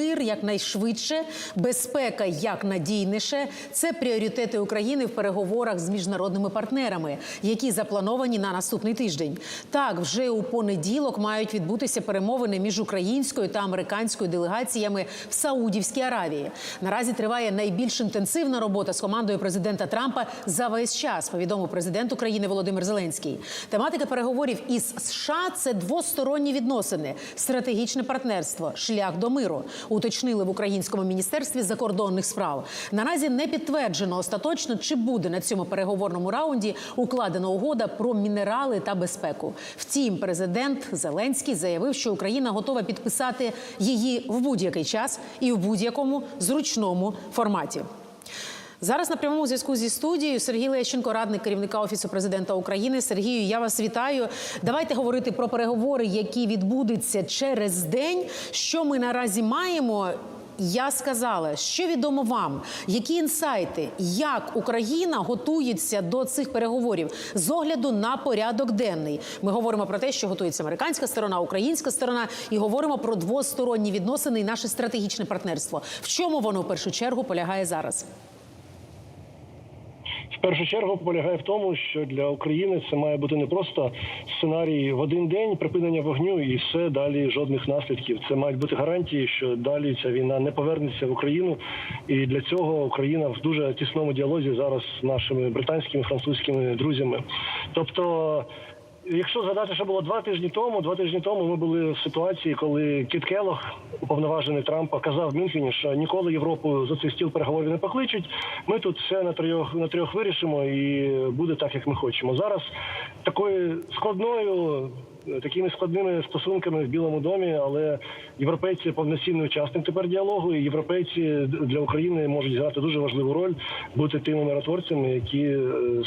Мир якнайшвидше, безпека якнадійніше це пріоритети України в переговорах з міжнародними партнерами, які заплановані на наступний тиждень. Так, вже у понеділок мають відбутися перемовини між українською та американською делегаціями в Саудівській Аравії. Наразі триває найбільш інтенсивна робота з командою президента Трампа за весь час. Повідомив президент України Володимир Зеленський. Тематика переговорів із США це двосторонні відносини, стратегічне партнерство, шлях до миру. Уточнили в українському міністерстві закордонних справ. Наразі не підтверджено остаточно, чи буде на цьому переговорному раунді укладена угода про мінерали та безпеку. Втім, президент Зеленський заявив, що Україна готова підписати її в будь-який час і в будь-якому зручному форматі. Зараз на прямому зв'язку зі студією Сергій Лещенко, радник керівника офісу президента України. Сергію, я вас вітаю. Давайте говорити про переговори, які відбудуться через день. Що ми наразі маємо? Я сказала, що відомо вам, які інсайти, як Україна готується до цих переговорів з огляду на порядок денний. Ми говоримо про те, що готується американська сторона, українська сторона, і говоримо про двосторонні відносини і наше стратегічне партнерство. В чому воно в першу чергу полягає зараз? В першу чергу полягає в тому, що для України це має бути не просто сценарій в один день припинення вогню і все далі жодних наслідків. Це мають бути гарантії, що далі ця війна не повернеться в Україну. І для цього Україна в дуже тісному діалозі зараз з нашими британськими французькими друзями. Тобто. Якщо згадати, що було два тижні тому, два тижні тому ми були в ситуації, коли Кіт Келох, уповноважений Трампа, казав в Мюнхені, що ніколи Європу за цей стіл переговорів не покличуть. Ми тут все на трьох на трьох вирішимо, і буде так, як ми хочемо. Зараз такою складною. Такими складними стосунками в Білому домі, але європейці повноцінний учасник тепер діалогу. І європейці для України можуть грати дуже важливу роль, бути тими миротворцями, які е,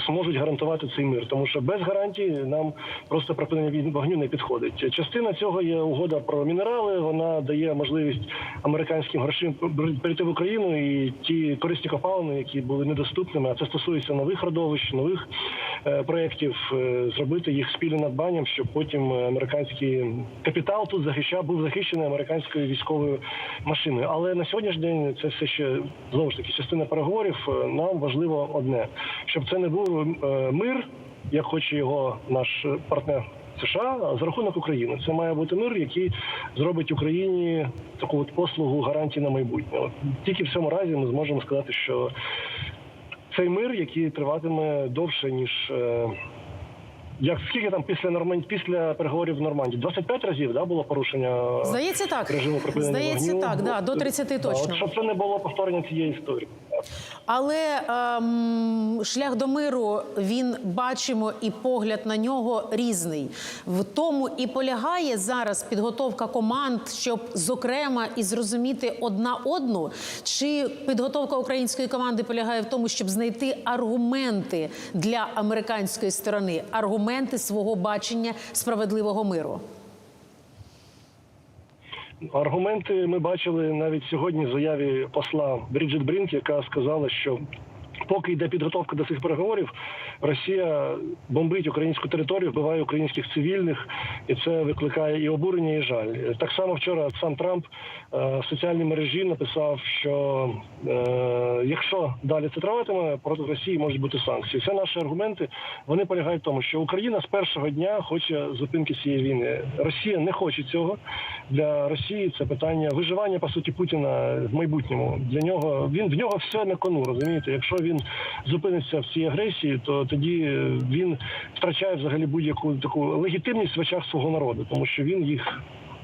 зможуть гарантувати цей мир. Тому що без гарантій нам просто припинення вогню не підходить. Частина цього є угода про мінерали. Вона дає можливість американським грошим перейти в Україну і ті корисні копалини, які були недоступними. А це стосується нових родовищ, нових е, проєктів, е, зробити їх спільним надбанням, щоб потім американський капітал тут захищав, був захищений американською військовою машиною. Але на сьогоднішній день це все ще знову ж таки частина переговорів. Е, Нам важливо одне, щоб це не був е, мир, як хоче його наш партнер. США за рахунок України це має бути мир, який зробить Україні таку от послугу гарантії на майбутнє. От тільки в цьому разі ми зможемо сказати, що цей мир, який триватиме довше ніж е, як скільки там після Норманд... після переговорів в Норманді? 25 разів да було порушення Здається, так. режиму припинення Здається, вогню? так, да, до 30 Да, точно. От, щоб це не було повторення цієї історії. Але ем, шлях до миру він бачимо, і погляд на нього різний. В тому і полягає зараз підготовка команд, щоб зокрема і зрозуміти одна одну. Чи підготовка української команди полягає в тому, щоб знайти аргументи для американської сторони, аргументи свого бачення справедливого миру? Аргументи ми бачили навіть сьогодні в заяві посла Бріджит Брінк, яка сказала, що поки йде підготовка до цих переговорів, Росія бомбить українську територію, вбиває українських цивільних, і це викликає і обурення, і жаль. Так само вчора сам Трамп е, в соціальній мережі написав, що е, якщо далі це триватиме, проти Росії можуть бути санкції. Це наші аргументи. Вони полягають в тому, що Україна з першого дня хоче зупинки цієї війни. Росія не хоче цього. Для Росії це питання виживання по суті Путіна в майбутньому. Для нього він в нього все на кону. Розумієте, якщо він зупиниться в цій агресії, то тоді він втрачає взагалі будь-яку таку легітимність в очах свого народу, тому що він їх.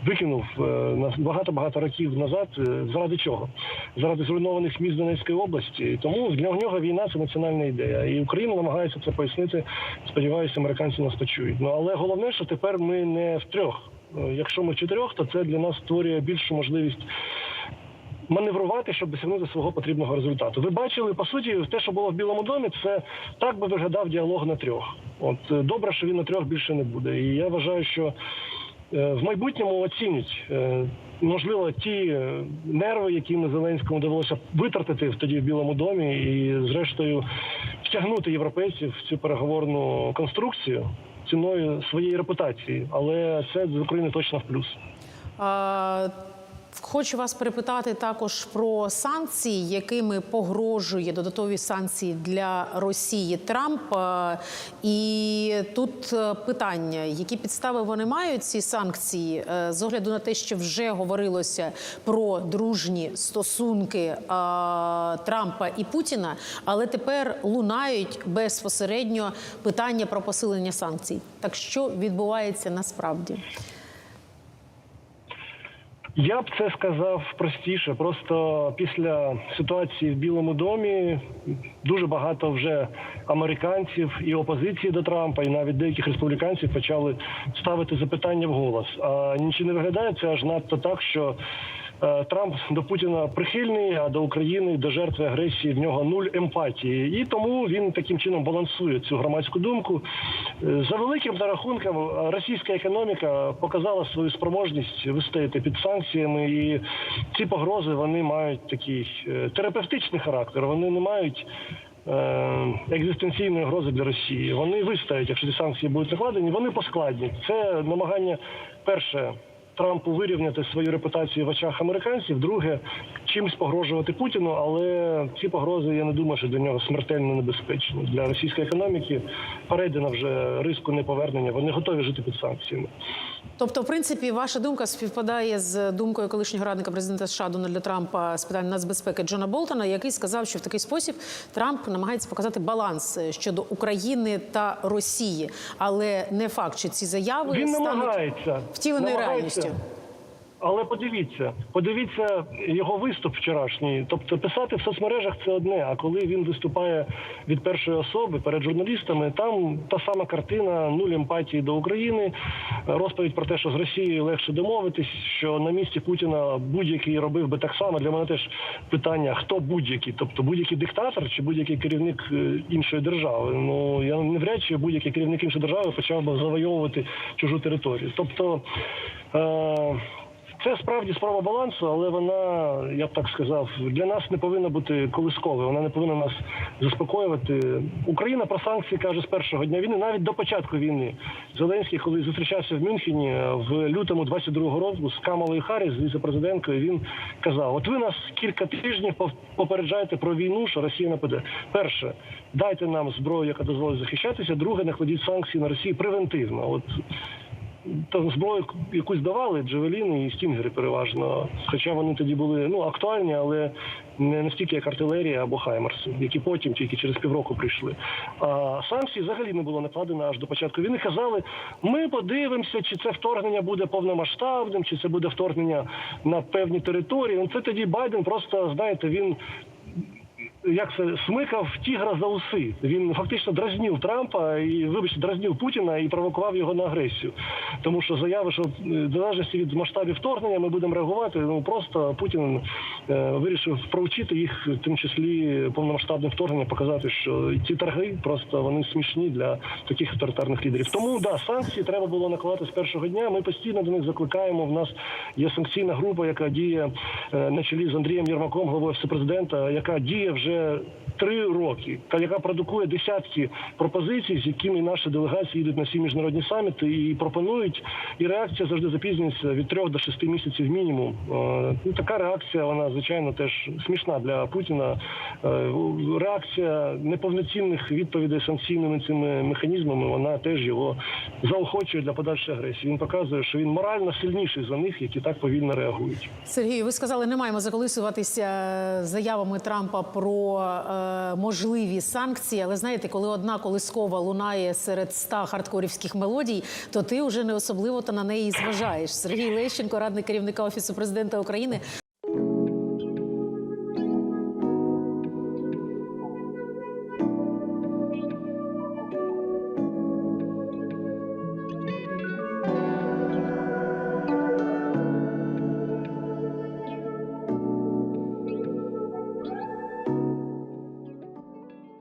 Викинув е, на багато багато років назад. Е, Заради чого? Заради зруйнованих міст Донецької області. Тому для нього війна це національна ідея, і Україна намагається це пояснити. Сподіваюся, американці нас почують. Ну але головне, що тепер ми не в трьох. Е, Якщо ми в чотирьох, то це для нас створює більшу можливість маневрувати, щоб досягнути свого потрібного результату. Ви бачили по суті, те, що було в Білому домі, це так би виглядав діалог на трьох. От е, добре, що він на трьох більше не буде. І я вважаю, що е, в майбутньому оцінять. е, Можливо, ті нерви, які ми Зеленському довелося витратити тоді в Білому домі, і зрештою втягнути європейців в цю переговорну конструкцію ціною своєї репутації, але це з України точно в плюс. А, Хочу вас перепитати також про санкції, якими погрожує додаткові санкції для Росії Трамп. Е, І тут е, питання: які підстави вони мають ці санкції Е, з огляду на те, що вже говорилося про дружні стосунки Трампа і Путіна, але тепер лунають безпосередньо питання про посилення санкцій. Так що відбувається насправді? Я б це сказав простіше. Просто після ситуації в Білому домі дуже багато вже американців і опозиції до Трампа, і навіть деяких республіканців почали ставити запитання вголос. А нічого не виглядає це аж надто так, що Трамп до Путіна прихильний, а до України до жертви агресії в нього нуль емпатії, і тому він таким чином балансує цю громадську думку. Е, За великим зарахунком, е, російська економіка показала свою спроможність вистояти під санкціями, і ці погрози вони мають такий е, терапевтичний характер. Вони не мають. е, Екзистенційної грози для Росії вони вистоять, якщо ці санкції будуть накладені, вони поскладнять. Це намагання перше Трампу вирівняти свою репутацію в очах американців. Друге, чимось погрожувати Путіну, але ці погрози я не думаю, що для нього смертельно небезпечні для російської економіки. Перейде на вже риску неповернення. Вони готові жити під санкціями. Тобто, в принципі, ваша думка співпадає з думкою колишнього радника президента США Дональда Трампа з питань нацбезпеки Джона Болтона, який сказав, що в такий спосіб Трамп намагається показати баланс щодо України та Росії, але не факт, що ці заяви Він стануть намагається втіленою намагається. реальністю. Але подивіться, подивіться його виступ вчорашній. Тобто писати в соцмережах це одне. А коли він виступає від першої особи перед журналістами, там та сама картина, нуль емпатії до України, розповідь про те, що з Росією легше домовитись, що на місці Путіна будь-який робив би так само. Для мене теж питання: хто будь-який, тобто будь-який диктатор чи будь-який керівник е, іншої держави. Ну я навряд чи будь-який керівник іншої держави почав би завойовувати чужу територію. Тобто. Е- це справді справа балансу, але вона, я б так сказав, для нас не повинна бути колисковою. Вона не повинна нас заспокоювати. Україна про санкції каже з першого дня війни, навіть до початку війни. Зеленський, коли зустрічався в Мюнхені в лютому 22-го року з Камалою Харріс, з віце-президенткою, він казав: От ви нас кілька тижнів попереджаєте про війну, що Росія нападе. Перше, дайте нам зброю, яка дозволить захищатися. Друге, накладіть санкції на Росію превентивно. От там зброю якусь давали, джевеліни і стінгери переважно. Хоча вони тоді були ну актуальні, але не настільки як артилерія або хаймерси, які потім тільки через півроку прийшли. А санкції взагалі не було накладено аж до початку війни. Казали, ми подивимося, чи це вторгнення буде повномасштабним, чи це буде вторгнення на певні території. Ну це тоді Байден просто знаєте, він як це смикав тігра за уси. Він фактично дразнив Трампа і, вибачте, дразнив Путіна і провокував його на агресію. Тому що заяви, що е, в залежності від масштабів вторгнення ми будемо реагувати. Ну просто Путін е, вирішив провчити їх, в тому числі повномасштабне вторгнення, показати, що ці торги просто вони смішні для таких авторитарних лідерів. Тому да, санкції треба було накладати з першого дня. Ми постійно до них закликаємо. В нас є санкційна група, яка діє е, на чолі з Андрієм Єрмаком, головою Всепрезидента, яка діє вже 这个 три роки, яка продукує десятки пропозицій, з якими наші делегації їдуть на всі міжнародні саміти і пропонують. І реакція завжди запізнюється від трьох до шести місяців мінімум. Е, Ну така реакція, вона звичайно теж смішна для Путіна. Е, Реакція неповноцінних відповідей санкційними цими механізмами, вона теж його заохочує для подальшої агресії. Він показує, що він морально сильніший за них, які так повільно реагують. Сергію, ви сказали, не маємо заколисуватися заявами Трампа про е, можливі санкції. Але знаєте, коли одна колискова лунає серед ста хардкорівських мелодій, то ти вже не особливо та на неї зважаєш. Сергій Лещенко, радник керівника офісу президента України.